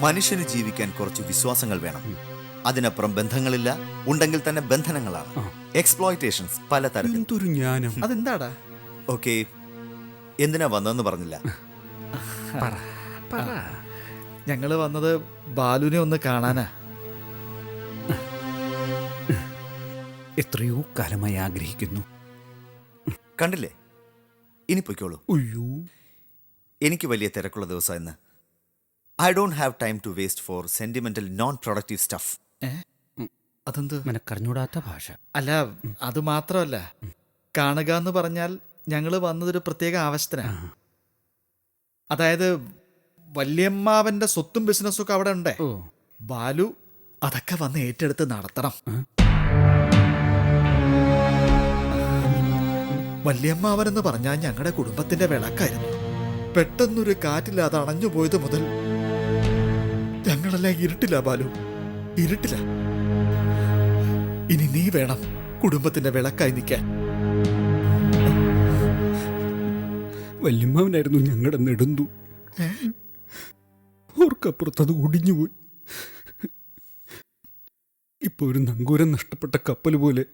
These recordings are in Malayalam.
മനുഷ്യന് ജീവിക്കാൻ കുറച്ച് വിശ്വാസങ്ങൾ വേണം. അതിനപ്പുറം ബന്ധങ്ങളില്ല ഉണ്ടെങ്കിൽ തന്നെ ബന്ധനങ്ങളാണ്. എക്സ്പ്ലോയിറ്റേഷൻസ് പലതരത്തിൽ. തരത്തിൽ ജ്ഞാനം. അതെന്താടാ? ഓക്കെ. എന്തിനാ വന്നതെന്ന് പറഞ്ഞില്ല. പറ. ഞങ്ങൾ വന്നത് ബാലുവിനെ ഒന്ന് കാണാനാ. എത്രയോ കാലമായി ആഗ്രഹിക്കുന്നു. കണ്ടില്ലേ? ഇനി പൊയ്ക്കോളൂ. അയ്യോ എനിക്ക് വലിയ തിരക്കുള്ള ദിവസം ഇന്ന്. I don't have time to waste for sentimental non productive stuff അതെന്ത്? മനക്കറിഞ്ഞൂടാത്ത ഭാഷ. അല്ല അത് മാത്രമല്ല. കാണുക എന്ന് പറഞ്ഞാൽ ഞങ്ങൾ വന്നതൊരു പ്രത്യേക ആവശ്യത്തിനാണ് അതായത് വല്യമ്മാവന്റെ സ്വത്തും ബിസിനസ്സും ഒക്കെ അവിടെ ഉണ്ടേ. ബാലു അതൊക്കെ വന്ന് ഏറ്റെടുത്ത് നടത്തണം. വല്യമ്മാവനെന്ന് പറഞ്ഞാൽ ഞങ്ങളുടെ കുടുംബത്തിന്റെ വിളക്കായിരുന്നു. പെട്ടെന്നൊരു കാറ്റില്ലാതെ അണഞ്ഞു പോയത് മുതൽ ഞങ്ങളെല്ലാം ഇരുട്ടില്ല ബാലു. ഇരുട്ടില്ല ഇനി നീ വേണം കുടുംബത്തിന്റെ വിളക്കായി നിൽക്കാൻ. വല്യമ്മാവനായിരുന്നു ഞങ്ങളുടെ നെടുന്തു. ഓർക്കപ്പുറത്ത് അത് ഒടിഞ്ഞുപോയി. ഇപ്പൊ ഒരു നങ്കൂരം നഷ്ടപ്പെട്ട കപ്പൽ പോലെ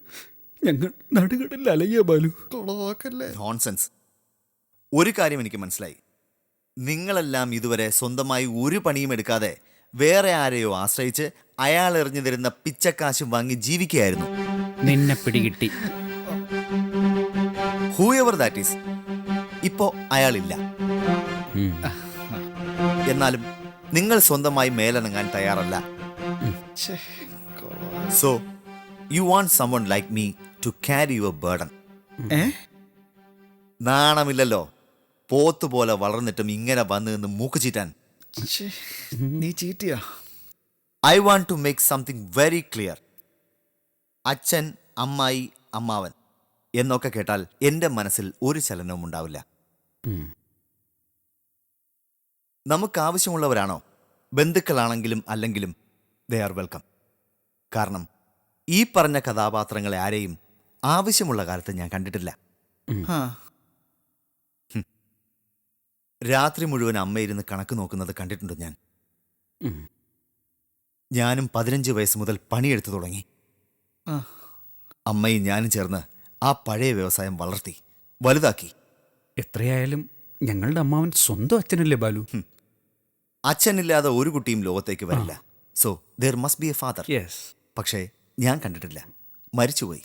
ഞങ്ങൾ നടുകടലിൽ അലയ്യ ബാലു. നോൺസെൻസ് ഒരു കാര്യം എനിക്ക് മനസ്സിലായി. നിങ്ങളെല്ലാം ഇതുവരെ സ്വന്തമായി ഒരു പണിയും എടുക്കാതെ വേറെ ആരെയോ ആശ്രയിച്ച് അയാൾ എറിഞ്ഞു തരുന്ന പിച്ചക്കാശും വാങ്ങി ജീവിക്കുകയായിരുന്നു. നിന്നെ പിടികിട്ടി. ഹൂയവർ ദാറ്റ് ഈസ് ഇപ്പോ അയാളില്ല. എന്നാലും നിങ്ങൾ സ്വന്തമായി മേലനങ്ങാൻ തയ്യാറല്ല. So you want someone like me to carry your burden നാണമില്ലല്ലോ. പോത്തുപോലെ വളർന്നിട്ടും ഇങ്ങനെ വന്നു നിന്ന് മൂക്ക് ചീറ്റാൻ. ശ്ശേ, നീ ചീറ്റിയാ I want to make something very clear അച്ഛൻ അമ്മായി അമ്മാവൻ എന്നൊക്കെ കേട്ടാൽ എന്റെ മനസ്സിൽ ഒരു ചലനവും ഉണ്ടാവില്ല. നമുക്ക് ആവശ്യമുള്ളവരാണോ? ബന്ധുക്കളാണെങ്കിലും അല്ലെങ്കിലും ദേ ആർ വെൽക്കം കാരണം ഈ പറഞ്ഞ കഥാപാത്രങ്ങളെ ആരെയും ആവശ്യമുള്ള കാലത്ത് ഞാൻ കണ്ടിട്ടില്ല. ആ രാത്രി മുഴുവൻ അമ്മയിരുന്ന് കണക്ക് നോക്കുന്നത് കണ്ടിട്ടുണ്ട് ഞാൻ? ഞാനും പതിനഞ്ച് വയസ്സ് മുതൽ പണിയെടുത്തു തുടങ്ങി. അമ്മയും ഞാനും ചേർന്ന് ആ പഴയ വ്യവസായം വളർത്തി വലുതാക്കി. എത്രയായാലും ഞങ്ങളുടെ അമ്മാവൻ സ്വന്തം അച്ഛനല്ലേ ബാലു? അച്ഛനില്ലാതെ ഒരു കുട്ടിയും ലോകത്തേക്ക് വരില്ല. So there must be a father yes പക്ഷേ ഞാൻ കണ്ടിട്ടില്ല. മരിച്ചുപോയി.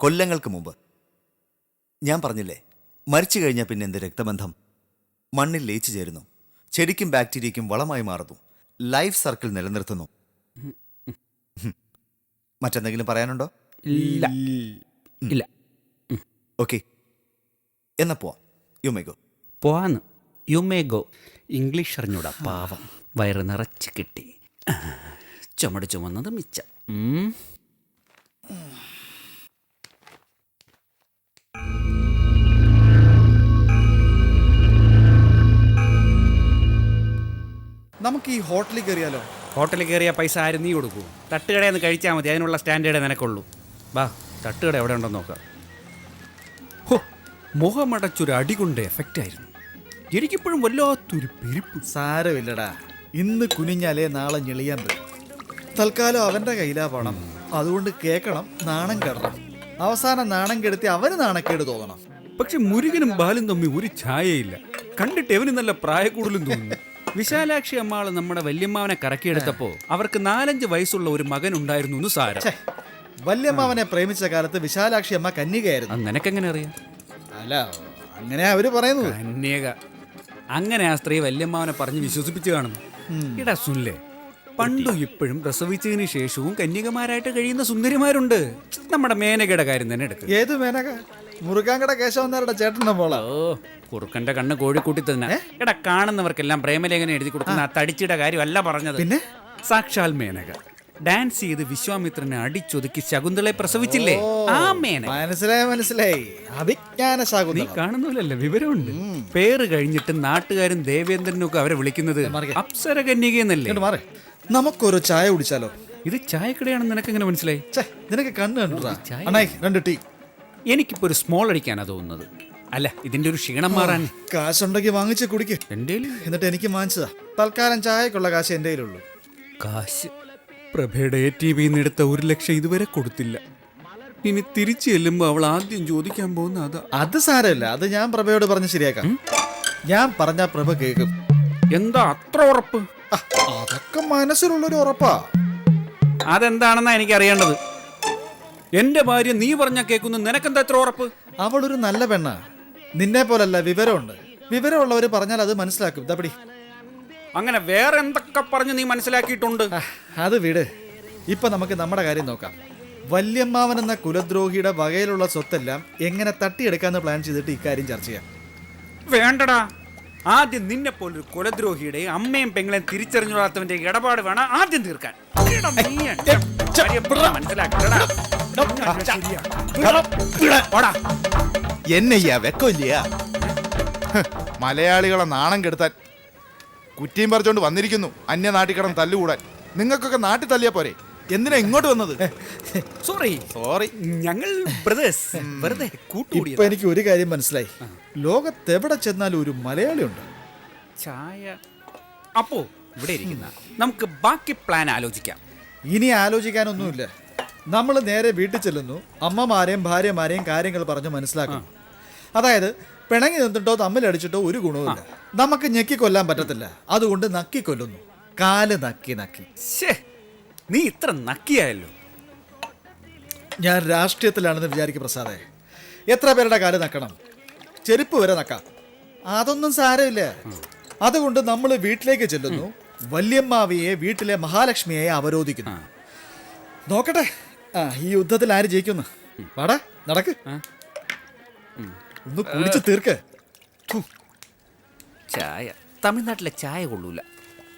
കൊല്ലങ്ങൾക്ക് മുമ്പ്. ഞാൻ പറഞ്ഞില്ലേ മരിച്ചു കഴിഞ്ഞാൽ പിന്നെ എന്ത് രക്തബന്ധം? മണ്ണിൽ ലയിച്ചു ചേരുന്നു. ചെടിക്കും ബാക്ടീരിയയ്ക്കും വളമായി മാറുന്നു. ലൈഫ് സർക്കിൾ നിലനിർത്തുന്നു. മറ്റെന്തെങ്കിലും പറയാനുണ്ടോ? ഇല്ല. ഇല്ല. ഓക്കെ. എന്നാ പോവാം. യു മൈ ഗോ പോവാന്ന്. യു മേ ഗോ ഇംഗ്ലീഷ് അറിഞ്ഞൂടാ പാവം. വയറ് നിറച്ച് കിട്ടി. ചുമട് ചുമന്നത് മിച്ചം. നമുക്ക് ഈ ഹോട്ടലിൽ കയറിയാലോ? ഹോട്ടലിൽ കയറിയ പൈസ ആരും നീ കൊടുക്കൂ? തട്ടുകടയിൽ നിന്ന് കഴിച്ചാൽ മതി. അതിനുള്ള സ്റ്റാൻഡേർഡ് നിനക്കുള്ളൂ. വാ തട്ടുകട എവിടെ ഉണ്ടെന്ന് നോക്കാം. ഹോ മുഖമടച്ചൊരു അടി കൊണ്ട് എഫക്റ്റ് ആയിരുന്നു. എനിക്കിപ്പോഴും വല്ലാത്തൊരു പെരുപ്പ്. സാരമില്ലടാ. ഇന്ന് കുനിഞ്ഞാലേ നാളെ ഞെളിയാൻ പറ്റും. തൽക്കാലം അവന്റെ കയ്യിലാ പണം. അതുകൊണ്ട് കേൾക്കണം നാണം കെടണം. അവസാനം നാണം കെടുത്തി അവന് നാണക്കേട് തോന്നണം. പക്ഷെ മുരുകനും ബാലും തമ്മി ഒരു ഛായയില്ല. കണ്ടിട്ട് എവന് നല്ല പ്രായക്കൂടലും തോന്നുന്നു. വിശാലാക്ഷി അമ്മാൾ നമ്മുടെ വല്യമ്മാവനെ കറക്കിയെടുത്തപ്പോ അവർക്ക് നാലഞ്ച് വയസ്സുള്ള ഒരു മകൻ ഉണ്ടായിരുന്നു എന്ന് സാരം. വല്യമ്മാവനെ പ്രേമിച്ച കാലത്ത് വിശാലാക്ഷി അമ്മ കന്യകയായിരുന്നു. നിനക്കെങ്ങനെ അറിയാം? അല്ല അങ്ങനെ അവർ പറയുന്നു കന്യക. അങ്ങനെ ആ സ്ത്രീ വല്യമ്മാവനെ പറഞ്ഞ് വിശ്വസിപ്പിച്ചു കാണുന്നു. ഇടാ സുനിലെ പണ്ടും ഇപ്പോഴും പ്രസവിച്ചതിന് ശേഷവും കന്യകമാരായിട്ട് കഴിയുന്ന സുന്ദരിമാരുണ്ട്. നമ്മുടെ മേനകയുടെ കാര്യം തന്നെ എടുക്കും. ഏത് മേനക? മുറുകാങ്കട കേശവന്നാരുടെ ചേട്ടന്റെ മോളാ. ഓ കുറുക്കന്റെ കണ്ണ് കോഴിക്കൂട്ടി തന്നെ. എടാ കാണുന്നവർക്കെല്ലാം പ്രേമലേഖനം എഴുതി കൊടുക്കുന്ന ആ. തടിച്ചിയുടെ കാര്യമല്ല പറഞ്ഞത്. പിന്നെ? സാക്ഷാൽ മേനക. ഡാൻസ് ചെയ്ത് വിശ്വാമിത്രനെ അടിച്ചൊതുക്കി ശകുന്തളെ പ്രസവിച്ചില്ലേ? ആ മേന മനസ്സിലായി മനസ്സിലായി. അഭിജ്ഞാന നീ കാണുന്നില്ലല്ലോ വിവരമുണ്ട്. പേര് കഴിഞ്ഞിട്ട് നാട്ടുകാരും ദേവേന്ദ്രനും ഒക്കെ അവരെ വിളിക്കുന്നത് മാറിക്കേ. അപ്സര കന്യകയെന്നല്ലേ ഇങ്ങോട്ട് മാറി. നമുക്കൊരു ചായ കുടിച്ചാലോ? ഇത് ചായക്കടയാണെന്ന് നിനക്ക് എങ്ങനെ മനസ്സിലായി? ഛേ നിനക്ക് കണ്ണ് ചായ. അണ്ണായി രണ്ട് ടീ. എനിക്കിപ്പോ ഒരു സ്മോൾ അടിക്കാനാ തോന്നുന്നത്. അല്ല ഇതിന്റെ ഒരു ക്ഷീണം മാറാൻ. കാശുണ്ടെങ്കിൽ വാങ്ങിച്ച് കുടിക്ക്. എന്റെ എന്നിട്ട് എനിക്ക് വാങ്ങിച്ചതാ. തൽക്കാലം ചായക്കുള്ള കാശ് എന്റെ കയ്യിലുള്ളൂ. കാശ്? പ്രഭയുടെ എ ടി വിന്ന് എടുത്ത ഒരു ലക്ഷം ഇതുവരെ കൊടുത്തില്ല. ഇനി തിരിച്ചു ചെല്ലുമ്പോൾ അവൾ ആദ്യം ചോദിക്കാൻ പോകുന്ന അതാ. അത് സാരമില്ല. അത് ഞാൻ പ്രഭയോട് പറഞ്ഞ് ശരിയാക്കാം. ഞാൻ പറഞ്ഞ പ്രഭ കേൾക്കും. എന്താ അത്ര ഉറപ്പ്? അതൊക്കെ മനസ്സിലുള്ളൊരു ഉറപ്പാ. അതെന്താണെന്നാ എനിക്ക് അറിയേണ്ടത് എന്റെ ഭാര്യ നീ പറഞ്ഞ കേൾക്കുന്നു നിനക്കെന്താ എത്ര ഉറപ്പ്? അവളൊരു നല്ല പെണ്ണാ. നിന്നെ പോലല്ല വിവരമുണ്ട്. വിവരമുള്ളവർ പറഞ്ഞാൽ അത് മനസ്സിലാക്കും. ഇതപ്പടി അങ്ങനെ വേറെ എന്തൊക്കെ പറഞ്ഞ് നീ മനസ്സിലാക്കിയിട്ടുണ്ട്? അത് വിട്. ഇപ്പൊ നമുക്ക് നമ്മുടെ കാര്യം നോക്കാം. വല്യമ്മാവൻ എന്ന കുലദ്രോഹിയുടെ വകയിലുള്ള സ്വത്തെല്ലാം എങ്ങനെ തട്ടിയെടുക്കാന്ന് പ്ലാൻ ചെയ്തിട്ട് ഇക്കാര്യം ചർച്ച ചെയ്യാം. വേണ്ടടാ. ആദ്യം നിന്നെ പോലൊരു കുലദ്രോഹിയുടെ അമ്മയും പെങ്ങളെയും തിരിച്ചറിഞ്ഞുകൂടാത്തവന്റെ ഇടപാട് വേണം ആദ്യം തീർക്കാൻ. എന്നയ്യാ വെക്കമില്ലയാ മലയാളികളെ നാണം കെടുത്താൻ കുറ്റിയും പറിച്ചോണ്ട് വന്നിരിക്കുന്നു. അന്യനാട്ടിൽ കിടന്ന് തല്ലുകൂടാൻ. നിങ്ങൾക്കൊക്കെ നാട്ടിൽ തല്ലിയാ പോരെ? എന്തിനാ ഇങ്ങോട്ട് വന്നത്? സോറി സോറി ഞങ്ങൾ ബ്രദേഴ്സ് വെറുതെ ഇപ്പൊ എനിക്ക് ഒരു കാര്യം മനസ്സിലായി. ലോകത്തെവിടെ ചെന്നാലും ഒരു മലയാളിയുണ്ട് ചായ. അപ്പോ ഇവിടെ ഇരിക്കുന്ന. നമുക്ക് ബാക്കി പ്ലാൻ ആലോചിക്കാം. ഇനി ആലോചിക്കാനൊന്നുമില്ല. നമ്മൾ നേരെ വീട്ടിൽ ചെല്ലുന്നു. അമ്മമാരെയും ഭാര്യമാരെയും കാര്യങ്ങൾ പറഞ്ഞ് മനസ്സിലാക്കും അതായത് പിണങ്ങി നിന്നിട്ടോ തമ്മിലടിച്ചിട്ടോ ഒരു ഗുണവുമില്ല നമുക്ക് ഞെക്കി കൊല്ലാൻ പറ്റത്തില്ല. അതുകൊണ്ട് നക്കി കൊല്ലുന്നു കാൽ നക്കി നക്കി. ശ്ശേ, നീ ഇത്ര നക്കിയായല്ലോ. ഞാൻ രാഷ്ട്രീയത്തിലാണെന്ന് വിചാരിക്കും പ്രസാദേ. എത്ര പേരുടെ കാൽ നക്കണം? ചെരുപ്പ് വരെ നക്കാം. അതൊന്നും സാരമില്ല. അതുകൊണ്ട് നമ്മൾ വീട്ടിലേക്ക് ചെല്ലുന്നു. വല്യമ്മാവിയെ വീട്ടിലെ മഹാലക്ഷ്മിയെ അവരോധിക്കുന്നു. നോക്കട്ടെ. ആ ഈ യുദ്ധത്തിൽ ആര് ജയിക്കുന്നു? വാടാ നടക്ക്. ഒന്ന് കുടിച്ച് തീർക്ക്. ചായ. തമിഴ്നാട്ടിലെ ചായ കൊള്ളൂല.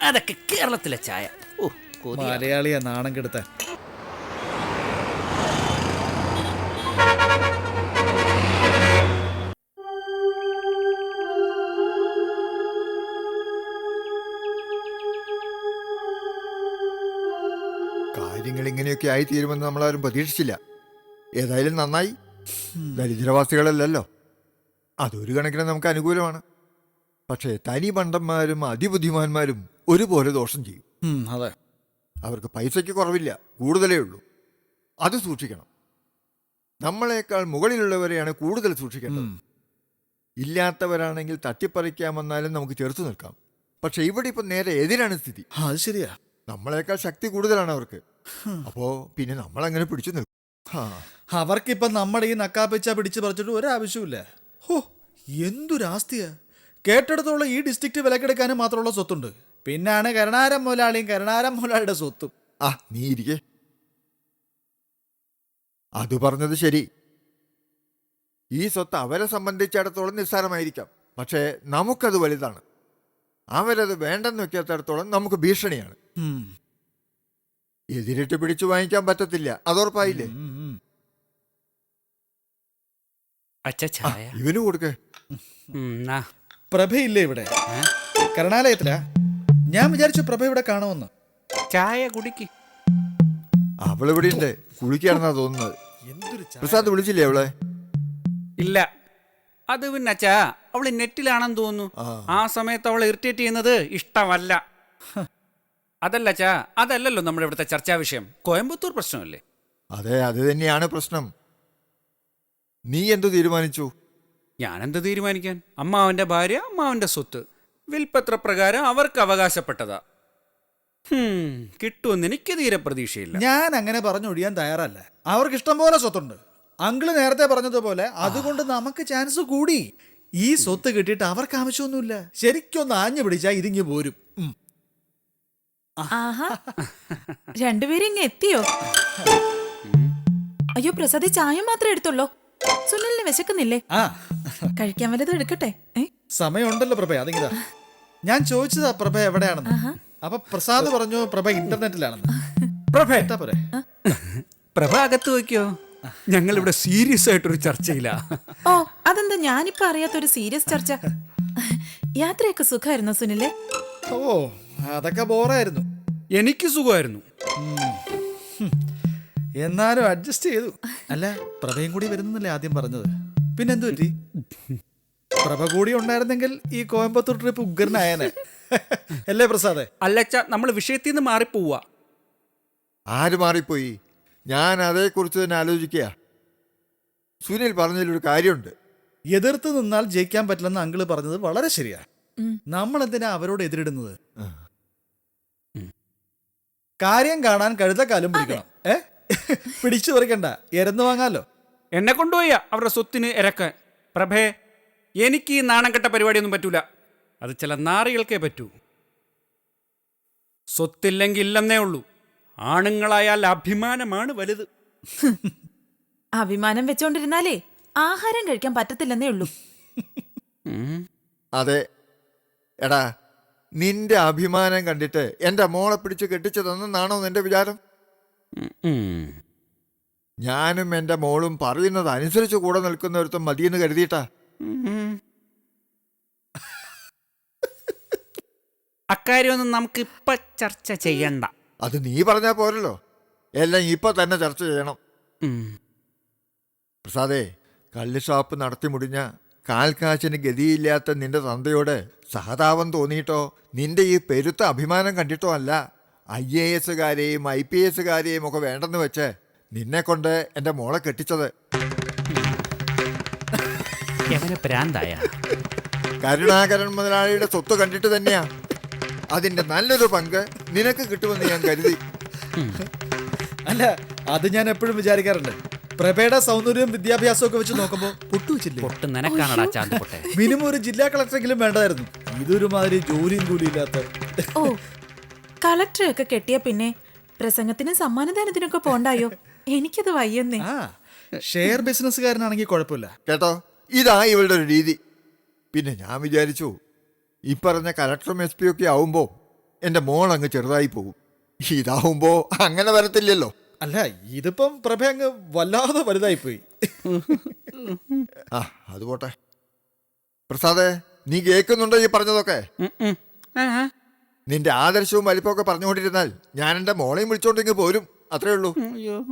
അതൊക്കെ കേരളത്തിലെ ചായ. ഓ. മലയാളിയെ നാണം കെടുത്താൻ കാര്യങ്ങൾ ഇങ്ങനെയൊക്കെ ആയി തീരുമെന്ന് നമ്മളാരും പ്രതീക്ഷിച്ചില്ല. ഏതായാലും നന്നായി. ദരിദ്രവാസികളല്ലല്ലോ. അതൊരു കണക്കിന് നമുക്ക് അനുകൂലമാണ്. പക്ഷേ തനി പണ്ടന്മാരും അതിബുദ്ധിമാന്മാരും ഒരുപോലെ ദോഷം ചെയ്യും. അതെ. അവർക്ക് പൈസയ്ക്ക് കുറവില്ല കൂടുതലേ ഉള്ളൂ. അത് സൂക്ഷിക്കണം. നമ്മളെക്കാൾ മുകളിലുള്ളവരെയാണ് കൂടുതൽ സൂക്ഷിക്കേണ്ടത്. ഇല്ലാത്തവരാണെങ്കിൽ തട്ടിപ്പറിക്കാമെന്നാലും നമുക്ക് ചെറുത്തു നിൽക്കാം. പക്ഷെ ഇവിടെ ഇപ്പം നേരെ എതിരാണ് സ്ഥിതി. അത് ശരിയാ. നമ്മളെക്കാൾ ശക്തി കൂടുതലാണ് അവർക്ക്. അപ്പോ പിന്നെ നമ്മൾ അങ്ങനെ പിടിച്ചു നിൽക്കും. അവർക്കിപ്പൊ അവർക്കിപ്പം നമ്മുടെ ഈ നക്കാപ്പിച്ച പിടിച്ചു പറിച്ചിട്ട് ഒരാവശ്യമില്ല ഹോ എന്തൊരാസ്തിയാ. കേട്ടെടുത്തോളം ഈ ഡിസ്ട്രിക്റ്റ് വിലക്കെടുക്കാനും മാത്രമുള്ള സ്വത്തുണ്ട്. പിന്നാണ് കരുണാരം മുതലാളിയും കരുണാരം മുതലാളിയുടെ സ്വത്തും. ആ നീ ഇരിക്കെ. അത് പറഞ്ഞത് ശരി. ഈ സ്വത്ത് അവരെ സംബന്ധിച്ചിടത്തോളം നിസ്സാരമായിരിക്കാം. പക്ഷേ നമുക്കത് വലുതാണ്. അവരത് വേണ്ടെന്ന് വെക്കാത്തടത്തോളം നമുക്ക് ഭീഷണിയാണ്. എതിരിട്ട് പിടിച്ചു വാങ്ങിക്കാൻ പറ്റത്തില്ല. അതോർപ്പായില്ലേ? ഇവന് കൊടുക്കേ. പ്രഭയില്ലേ ഇവിടെ? കരുണാലയത്തിലാ? ഞാൻ വിചാരിച്ചു പ്രഭ ഇവിടെ കാണുമെന്ന്. ചായ കുടിക്ക്. അവളിവിടെ ഉണ്ട് കുളിക്കാണെന്നാ തോന്നുന്നത്. എന്തൊരു പ്രസാദ് വിളിച്ചില്ലേ അവളെ? ഇല്ല. അത് പിന്നെ അച്ഛാ അവൾ നെറ്റിലാണെന്ന് തോന്നുന്നു. ആ. ആ സമയത്ത് അവൾ ഇറിറ്റേറ്റ് ചെയ്യുന്നത് ഇഷ്ടമല്ല. അതല്ല അച്ഛാ അതല്ലല്ലോ നമ്മുടെ ഇവിടുത്തെ ചർച്ചാ വിഷയം. കോയമ്പത്തൂർ പ്രശ്നമല്ലേ? അതെ അത് തന്നെയാണ് പ്രശ്നം. നീ എന്തു തീരുമാനിച്ചു? ഞാനെന്ത് തീരുമാനിക്കാൻ? അമ്മാവന്റെ ഭാര്യ അമ്മാവന്റെ സ്വത്ത്. വിൽപ്പത്ര പ്രകാരം അവർക്ക് അവകാശപ്പെട്ടതാ. ഹും, കിട്ടുമെന്ന് എനിക്ക് തീരെ പ്രതീക്ഷയില്ല. ഞാൻ അങ്ങനെ പറഞ്ഞൊഴിയാൻ തയ്യാറല്ല. അവർക്ക് ഇഷ്ടം പോലെ സ്വത്തുണ്ട്. അങ്കിൾ നേരത്തെ പറഞ്ഞതുപോലെ അതുകൊണ്ട് നമുക്ക് ചാൻസ് കൂടി. ഈ സ്വത്ത് കിട്ടിയിട്ട് അവർക്ക് ആവശ്യമൊന്നുമില്ല. ശരിക്കൊന്ന് ആഞ്ഞു പിടിച്ചാ ഇതിങ്ങി പോരും. ആഹാ. രണ്ടുപേരും ഇങ്ങ് എത്തിയോ? അയ്യോ പ്രസാദ് ചായ മാത്രമേ എടുത്തുള്ളൂ? സുനിലിന് വിശക്കുന്നില്ലേ? ആ. കഴിക്കാൻ വല്ലതും എടുക്കട്ടെ? ഏ? സമയമുണ്ടല്ലോ പ്രഭ അതിങ്ങനെ ഞാൻ ചോദിച്ചതാ പ്രഭ എവിടെയാണെന്ന്. അപ്പൊ പ്രസാദ് പറഞ്ഞു പ്രഭ ഇന്റർനെറ്റിലാണെന്ന്. പ്രഭ. എത്താ പോരെ? പ്രഭ അകത്ത് വയ്ക്കോ. ഞങ്ങൾ ഇവിടെ സീരിയസ് ആയിട്ടൊരു ചർച്ചയില്ല ഓ അതെന്താ ഞാനിപ്പോ അറിയാത്തൊരു സീരിയസ് ചർച്ച? യാത്രയൊക്കെ സുഖമായിരുന്നോ സുനിലെ? ഓ അതൊക്കെ ബോറായിരുന്നു. എനിക്ക് സുഖമായിരുന്നു. എന്നാലും അഡ്ജസ്റ്റ് ചെയ്തു. അല്ല പ്രഭയും കൂടി വരുന്നല്ലേ ആദ്യം പറഞ്ഞത്? പിന്നെന്തു പറ്റി? പ്രഭ കൂടി ഉണ്ടായിരുന്നെങ്കിൽ ഈ കോയമ്പത്തൂർ ട്രിപ്പ് ഉഗ്രനായനെ. അല്ലേ പ്രസാദേ? അല്ലച്ച നമ്മൾ വിഷയത്തിൽ നിന്ന് മാറിപ്പോവുക. ആര് മാറിപ്പോയി? ഞാൻ അതേക്കുറിച്ച് തന്നെ ആലോചിക്കുക. സുനിൽ പറഞ്ഞതിലൊരു കാര്യമുണ്ട്. എതിർത്ത് നിന്നാൽ ജയിക്കാൻ പറ്റില്ലെന്ന് അങ്കിൾ പറഞ്ഞത് വളരെ ശരിയാ. നമ്മൾ എന്തിനാ അവരോട് എതിരിടുന്നത്? കാര്യം കാണാൻ കഴുതക്കാലും പിടിക്കണം. ഏ? പിടിച്ചു പറിക്കണ്ട. എരന്ന് വാങ്ങാലോ. എന്നെ കൊണ്ടുപോയ അവരുടെ സ്വത്തിന് ഇരക്കാൻ പ്രഭേ എനിക്ക് ഈ നാണം കെട്ട പരിപാടിയൊന്നും പറ്റൂല. അത് ചില നാറികൾക്കേ പറ്റൂ. സ്വത്തില്ലെങ്കിൽ ഇല്ലെന്നേ ഉള്ളൂ. ആണുങ്ങളായാൽ അഭിമാനമാണ് വലുത്. അഭിമാനം വെച്ചോണ്ടിരുന്നാലേ ആഹാരം കഴിക്കാൻ പറ്റത്തില്ലെന്നേ ഉള്ളൂ. അതെ. എടാ നിന്റെ അഭിമാനം കണ്ടിട്ട് എന്റെ മോളെ പിടിച്ച് കെട്ടിച്ചതൊന്നും നാണോ നിന്റെ വിചാരം. ഞാനും എന്റെ മോളും പറയുന്നത് അനുസരിച്ച് കൂടെ നിൽക്കുന്നവരുത്തും മതിയെന്ന് കരുതിയിട്ടാ. അക്കാര്യൊന്നും അക്കാര്യമൊന്നും നമുക്ക് ഇപ്പൊ ചർച്ച ചെയ്യണ്ട. അത് നീ പറഞ്ഞാ പോരല്ലോ. എല്ലാം ഇപ്പൊ തന്നെ ചർച്ച ചെയ്യണം. പ്രസാദേ കള്ള് ഷാപ്പ് നടത്തി മുടിഞ്ഞ കാൽക്കാശിന് ഗതിയില്ലാത്ത നിന്റെ തന്തയോട് സഹതാപം തോന്നിയിട്ടോ? നിന്റെ ഈ പെരുത്ത അഭിമാനം കണ്ടിട്ടോ അല്ല? ഐ എ എസുകാരെയും ഐ പി എസുകാരെയും ഒക്കെ വേണ്ടെന്ന് വെച്ച് നിന്നെ കൊണ്ട് എന്റെ മോളെ കെട്ടിച്ചത്. എവനെ പ്രാന്തായ? കരുണാകരൻ മുതലാളിയുടെ സ്വത്ത് കണ്ടിട്ട് തന്നെയാ. അതിന്റെ നല്ലൊരു പങ്ക് നിനക്ക് കിട്ടുമെന്ന് ഞാൻ കരുതി. അല്ല അത് ഞാൻ എപ്പോഴും വിചാരിക്കാറുണ്ട്. പ്രഭയുടെ സൗന്ദര്യവും വിദ്യാഭ്യാസവും ഒക്കെ വെച്ച് നോക്കുമ്പോ പൊട്ടുവെച്ചില്ലേ പൊട്ട് നിനക്കാണടാ ചാന്ത് പൊട്ടെ. മിനിമം ഒരു ജില്ലാ കളക്ടറെങ്കിലും വേണ്ടതായിരുന്നു ഇതൊരു മാതിരി ജോലിയും കൂലിയില്ലാത്ത ഓ കളക്ടറെയൊക്കെ കെട്ടിയ പിന്നെ പ്രസംഗത്തിനും സമ്മാനദാനത്തിനൊക്കെ പോണ്ടായോ? എനിക്കത് വയ്യന്നേ. ആ ഷെയർ ബിസിനസ്സുകാരനാണെങ്കിൽ കുഴപ്പമില്ല കേട്ടോ ഇതാ ഇവളുടെ ഒരു രീതി. പിന്നെ ഞാൻ വിചാരിച്ചു ഈ പറഞ്ഞ കലക്ടറും എസ് പി ഒക്കെ ആവുമ്പോൾ എന്റെ മോൾ അങ്ങ് ചെറുതായി പോകും ഇതാവുമ്പോൾ അങ്ങനെ വരത്തില്ലല്ലോ. അല്ല ഇതിപ്പം പ്രഭ അങ്ങ് വല്ലാതെ വലുതായി പോയി ആ അത് പോട്ടെ. പ്രസാദേ നീ കേൾക്കുന്നുണ്ടോ ഈ പറഞ്ഞതൊക്കെ? ആ. നിന്റെ ആദർശവും വലിപ്പമൊക്കെ പറഞ്ഞുകൊണ്ടിരുന്നാൽ ഞാൻ എന്റെ മോളെയും വിളിച്ചോണ്ടിങ്ങ് പോരും. അത്രേ ഉള്ളൂ. അയ്യോ.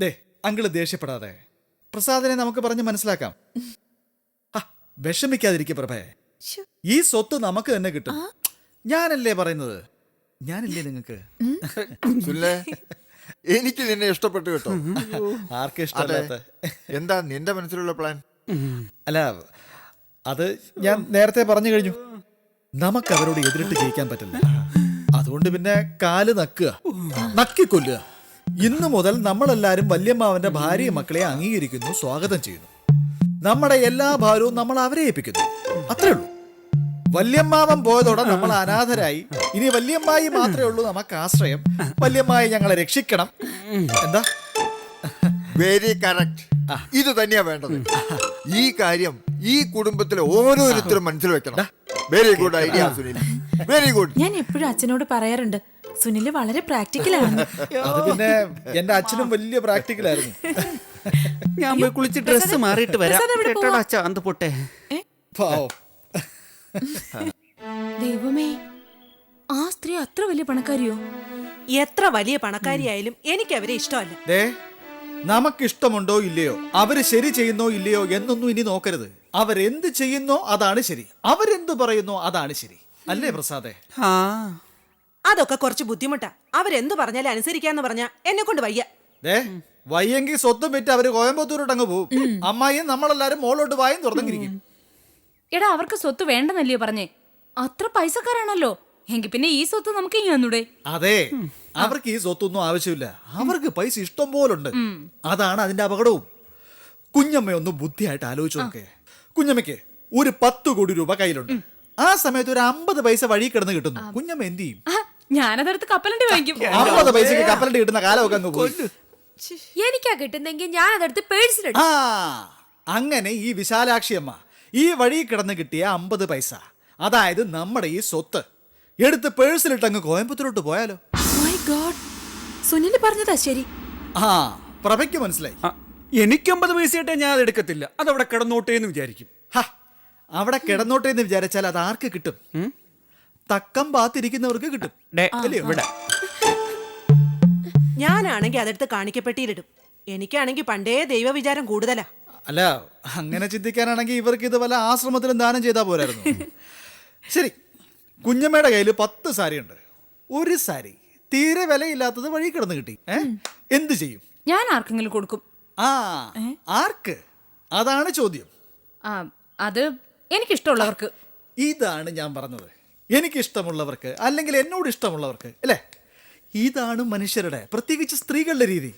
ദേ അങ്കിൾ ദേഷ്യപ്പെടാതെ. പ്രസാദിനെ നമുക്ക് പറഞ്ഞ് മനസ്സിലാക്കാം. ആ, വിഷമിക്കാതിരിക്കെ പ്രഭേ. ശ്ശോ. ഈ സ്വത്ത് നമുക്ക് തന്നെ കിട്ടും. ഞാനല്ലേ പറയുന്നത്? ഞാനല്ലേ നിങ്ങൾക്ക് എനിക്ക് നിന്നെ ഇഷ്ടപ്പെട്ടു കേട്ടോ. ആർക്കും ഇഷ്ടമല്ലാത്ത. എന്താ നിന്റെ മനസ്സിലുള്ള പ്ലാൻ? അല്ല അത് ഞാൻ നേരത്തെ പറഞ്ഞു കഴിഞ്ഞു. നമുക്ക് അവരോട് എതിരിട്ട് ജയിക്കാൻ പറ്റില്ല. അതുകൊണ്ട് പിന്നെ കാൽ നക്കുക. നക്കിക്കൊല്ലുക. ഇന്നു മുതൽ നമ്മളെല്ലാരും വല്യമ്മാവന്റെ ഭാര്യയും മക്കളെ അംഗീകരിക്കുന്നു സ്വാഗതം ചെയ്യുന്നു. നമ്മുടെ എല്ലാ ഭാരവും നമ്മൾ അവരെ ഏൽപ്പിക്കുന്നു. അത്രേ ഉള്ളൂ. വല്യമ്മാവൻ പോയതോടെ നമ്മൾ അനാഥരായി. ഇനി വല്യമ്മായി മാത്രമേ ഉള്ളൂ നമുക്ക് ആശ്രയം. വല്യമ്മായി ഞങ്ങളെ രക്ഷിക്കണം. എന്താ? വെരി കറക്റ്റ് ഇത് തന്നെയാ വേണ്ടത്. ഈ കാര്യം ഈ കുടുംബത്തിലെ ഓരോരുത്തരും മനസ്സിൽ വെക്കണം. Very good idea Sunil very good ഞാൻ എപ്പോഴും അച്ഛനോട് പറയാറുണ്ട് സുനിൽ വളരെ പ്രാക്ടിക്കലാണ് അത് പിന്നെ എന്റെ അച്ഛനും വലിയ പ്രാക്ടിക്കലായിരുന്നു ഞാൻ പോയി കുളിച്ച് ഡ്രസ്സ് മാറിയിട്ട് വരാം. പ്രസാദ് എവിടെ കേട്ടോടാ പോവാ? ചാന്ത് പൊട്ടെ. പാവം. ദൈവമേ ആ സ്ത്രീ അത്ര വലിയ പണക്കാരിയോ? എത്ര വലിയ പണക്കാരിയായാലും എനിക്ക് അവരെ ഇഷ്ടമല്ല. ദേ നമുക്കിഷ്ടമുണ്ടോ ഇല്ലയോ? അവർ ശരി ചെയ്യുന്നോ ഇല്ലയോ എന്നൊന്നും ഇനി നോക്കരുത്. അവരെന്ത് ചെയ്യുന്നോ അതാണ് ശരി. അവരെന്ത് പറയുന്നോ അതാണ് ശരി. അല്ലേ പ്രസാദേ? ആ. അതൊക്കെ കുറച്ച് ബുദ്ധിമുട്ടാ. അവരെന്ത് പറഞ്ഞാലും അനുസരിക്കാന്ന് പറഞ്ഞാ എന്നെ കൊണ്ട് വയ്യ. ദേ വയ്യെങ്കിൽ സ്വത്തും വിറ്റ് അവർ കോയമ്പത്തൂരോട്ട് അങ്ങ് പോകും അമ്മായിയും നമ്മളെല്ലാരും മോളോട്ട് വായും തുറന്നിരിക്കും എടാ അവർക്ക് സ്വത്ത് വേണ്ടെന്നല്ലേ പറഞ്ഞേ? അത്ര പൈസക്കാരാണല്ലോ. എങ്കിൽ പിന്നെ ഈ സ്വത്ത് നമുക്ക് ഇനി തന്നൂടെ? അതെ അവർക്ക് ഈ സ്വത്തൊന്നും ആവശ്യമില്ല. അവർക്ക് പൈസ ഇഷ്ടം പോലുണ്ട് അതാണ് അതിന്റെ അപകടവും. കുഞ്ഞമ്മയൊന്നും ഒന്ന് ബുദ്ധിയായിട്ട് ആലോചിച്ചു നോക്കേ. കുഞ്ഞമ്മയ്ക്ക് ഒരു പത്ത് കോടി രൂപ കയ്യിലുണ്ട്. ആ സമയത്ത് ഒരു അമ്പത് പൈസ വഴി കിടന്ന് കിട്ടുന്നു. കുഞ്ഞമ്മ എന്ത് ചെയ്യും? ഞാനതെടുത്ത് കപ്പലണ്ടി വാങ്ങിക്കും. അമ്പത് പൈസക്ക് കപ്പലണ്ടി കിട്ടുന്ന കാലമൊക്കെ അങ്ങ് പോയി. എനിക്കാ കിട്ടുന്നെങ്കിൽ ഞാൻ അതെടുത്ത് പേഴ്സിലിടും ആ അങ്ങനെ ഈ വിശാലാക്ഷി അമ്മ ഈ വഴി കിടന്ന് കിട്ടിയ അമ്പത് പൈസ. അതായത് നമ്മുടെ ഈ സ്വത്ത്. എടുത്ത് പേഴ്സിലിട്ട് അങ്ങ് കോയമ്പത്തൂരോട്ട് പോയാലോ? മൈ ഗോഡ് സുനിൽ പറഞ്ഞതാ ശരി. ആ പ്രഭയ്ക്ക് മനസ്സിലായി. ആ, എനിക്ക് അമ്പത് പൈസയായിട്ടേ ഞാൻ അത് എടുക്കത്തില്ല. അതവിടെ കിടന്നോട്ടെ എന്ന് വിചാരിക്കും. ഹ, അവിടെ കിടന്നോട്ടെ എന്ന് വിചാരിച്ചാൽ അത് ആർക്ക് കിട്ടും? തക്കം പാത്തിരിക്കുന്നവർക്ക് കിട്ടും. ഡേ, അല്ലയോ? ഇവിടെ? ഞാനാണെങ്കിൽ അതെടുത്ത് കാണിക്കപ്പെട്ടിയിലിടും. എനിക്കാണെങ്കിൽ പണ്ടേ ദൈവവിചാരം കൂടുതലാ. അല്ല അങ്ങനെ ചിന്തിക്കാനാണെങ്കിൽ ഇവർക്ക് ഇത് വല്ല ആശ്രമത്തിലും ദാനം ചെയ്താൽ പോരായിരുന്നു. ശരി കുഞ്ഞമ്മയുടെ കയ്യിൽ പത്ത് സാരി ഉണ്ട് ഒരു സാരി തീരെ വിലയില്ലാത്തത് വഴി കിടന്ന് കിട്ടി. ഏ? എന്ത് ചെയ്യും? ഞാൻ ആർക്കെങ്കിലും കൊടുക്കും. ആ ആർക്ക്? അതാണ് ചോദ്യം. ആ അത് എനിക്കിഷ്ടമുള്ളവർക്ക്. ഇതാണ് ഞാൻ പറഞ്ഞത്. എനിക്കിഷ്ടമുള്ളവർക്ക് അല്ലെങ്കിൽ എന്നോട് ഇഷ്ടമുള്ളവർക്ക് അല്ലേ? ഇതാണ് മനുഷ്യരുടെ പ്രത്യേകിച്ച് സ്ത്രീകളുടെ രീതി.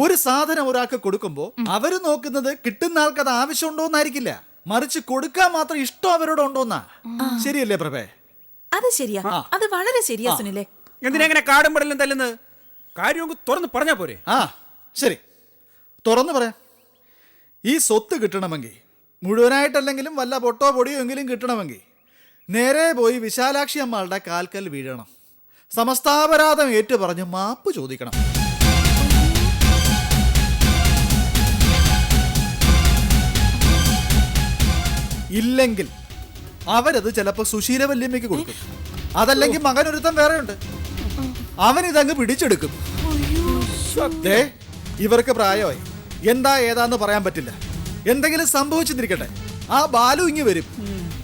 ഒരു സാധനം ഒരാൾക്ക് കൊടുക്കുമ്പോൾ അവർ നോക്കുന്നത് കിട്ടുന്ന ആൾക്ക് അത് ആവശ്യമുണ്ടോ എന്നായിരിക്കില്ല മറിച്ച് കൊടുക്കാൻ മാത്രം ഇഷ്ടം അവരോട് ഉണ്ടോന്നാ? ശരിയല്ലേ പ്രഭേ? അത് ശരിയാ. അത് വളരെ ശരിയാ സുനിലേ. എന്തിനാ എങ്ങനെ കാടും പടലും തല്ലുന്നത്? കാര്യം തുറന്ന് പറഞ്ഞാ പോരെ. ആ ശരി. തുറന്നു പറയാം. ഈ സ്വത്ത് കിട്ടണമെങ്കിൽ മുഴുവനായിട്ടല്ലെങ്കിലും വല്ല പൊട്ടോ പൊടിയോ എങ്കിലും കിട്ടണമെങ്കിൽ നേരെ പോയി വിശാലാക്ഷി അമ്മാളുടെ കാൽക്കൽ വീഴണം. സമസ്താപരാധം ഏറ്റു പറഞ്ഞ് മാപ്പ് ചോദിക്കണം. ഇല്ലെങ്കിൽ അവരത് ചിലപ്പോൾ സുശീല വല്യമ്മയ്ക്ക് കൊടുക്കും. അതല്ലെങ്കിൽ മകനൊരുത്തം വേറെയുണ്ട്. അവൻ ഇതങ്ങ് പിടിച്ചെടുക്കും ഇവർക്ക് പ്രായമായി. എന്താ ഏതാന്ന് പറയാൻ പറ്റില്ല. എന്തെങ്കിലും സംഭവിച്ചെന്നിരിക്കട്ടെ ആ ബാലു ഇങ്ങ് വരും.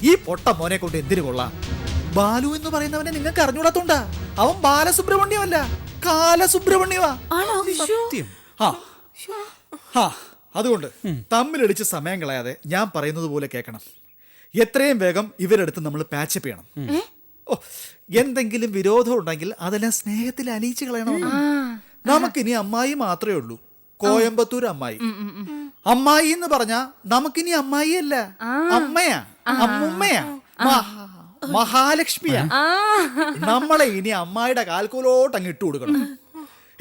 ഈ പൊട്ട മോനെ കൊണ്ട് എന്തിനു കൊള്ളാം? ബാലു എന്ന് പറയുന്നവനെ നിങ്ങൾക്ക് അറിഞ്ഞൂടാത്തോണ്ടാ അവൻ ബാലസുബ്രഹ്മണ്യമല്ല. കാലസുബ്രഹ്മണ്യവാ ആ ആ അതുകൊണ്ട് തമ്മിലടിച്ച് സമയം കളയാതെ ഞാൻ പറയുന്നത് പോലെ കേൾക്കണം. എത്രയും വേഗം ഇവരെടുത്ത് നമ്മൾ പാച്ചപ്പ് ചെയ്യണം. ഓ എന്തെങ്കിലും വിരോധം ഉണ്ടെങ്കിൽ അതെല്ലാം സ്നേഹത്തിൽ അലിയിച്ച് കളയണം. നമുക്കിനി അമ്മായി മാത്രമേ ഉള്ളൂ. കോയമ്പത്തൂർ അമ്മായി. അമ്മായി എന്ന് പറഞ്ഞ നമുക്കിനി അമ്മായി അല്ല. അമ്മയാ. അമ്മുമ്മയാ. മഹാലക്ഷ്മിയാ. നമ്മളെ ഇനി അമ്മായിയുടെ കാൽക്കോലോട്ട് അങ്ങ് ഇട്ട് കൊടുക്കണം.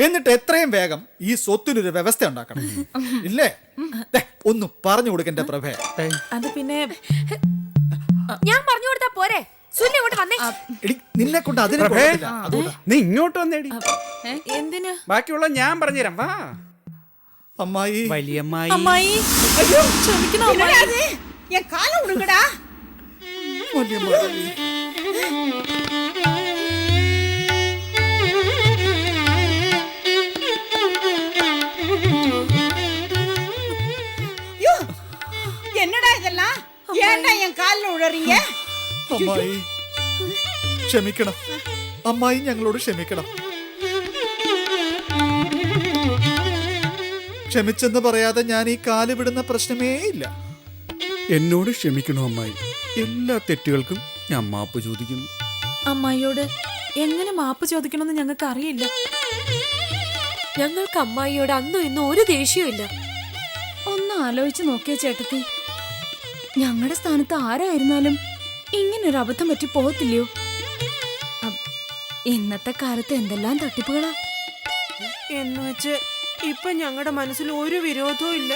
എന്നിട്ട് എത്രയും വേഗം ഈ സ്വത്തിനൊരു വ്യവസ്ഥ ഉണ്ടാക്കണം. ഇല്ലേ? ഒന്ന് പറഞ്ഞു കൊടുക്കണ്ട പ്രഭേ. അത് പിന്നെ ഞാൻ പറഞ്ഞു കൊടുത്താ പോരെ. സുനി ഇങ്ങോട്ട് വന്നേ. എടി നിന്നെ കൊണ്ട് അതിന് നീ ഇങ്ങോട്ട് വന്നേടി. എന്തിനാ? ബാക്കിയുള്ള ഞാൻ പറഞ്ഞുതരാം. വാ. അമ്മായി വലിയമ്മായി അമ്മായി അയ്യോ ക്ഷമിക്കണം അമ്മായി என் காலை விடுங்கடா വല്യമ്മായി. என்னடா இதெல்லாம் ஏன்டா என் காலில் விழுறீங்க അമ്മായി ക്ഷമിക്കണം അമ്മായി ഞങ്ങളോട് ക്ഷമിക്കണം ക്ഷമിച്ചെന്ന് പറയാതെ ഞാൻ ഈ കാൽ വിടുന്ന പ്രശ്നമേ ഇല്ല. എന്നോട് ക്ഷമിക്കണോ അമ്മായി? എല്ലാ തെറ്റുകൾക്കും ഞാൻ മാപ്പ് ചോദിക്കുന്നു. അമ്മായിയോട് എങ്ങനെ മാപ്പ് ചോദിക്കണമെന്ന് ഞങ്ങൾക്ക് അറിയില്ല ഞങ്ങൾക്ക് അമ്മായിയോട് അന്നും ഇന്നും ഒരു ദേഷ്യവും ഇല്ല. ഒന്ന് ആലോചിച്ച് നോക്കിയ ചേട്ടത്തി. ഞങ്ങളുടെ സ്ഥാനത്ത് ആരായിരുന്നാലും ഇങ്ങനൊരു അബദ്ധം പറ്റി പോകത്തില്ലയോ? അ- ഇന്നത്തെ കാലത്ത് എന്തെല്ലാം തട്ടിപ്പുകളാ? എന്ന് വെച്ച് ഇപ്പൊ ഞങ്ങളുടെ മനസ്സിൽ ഒരു വിരോധവും ഇല്ല.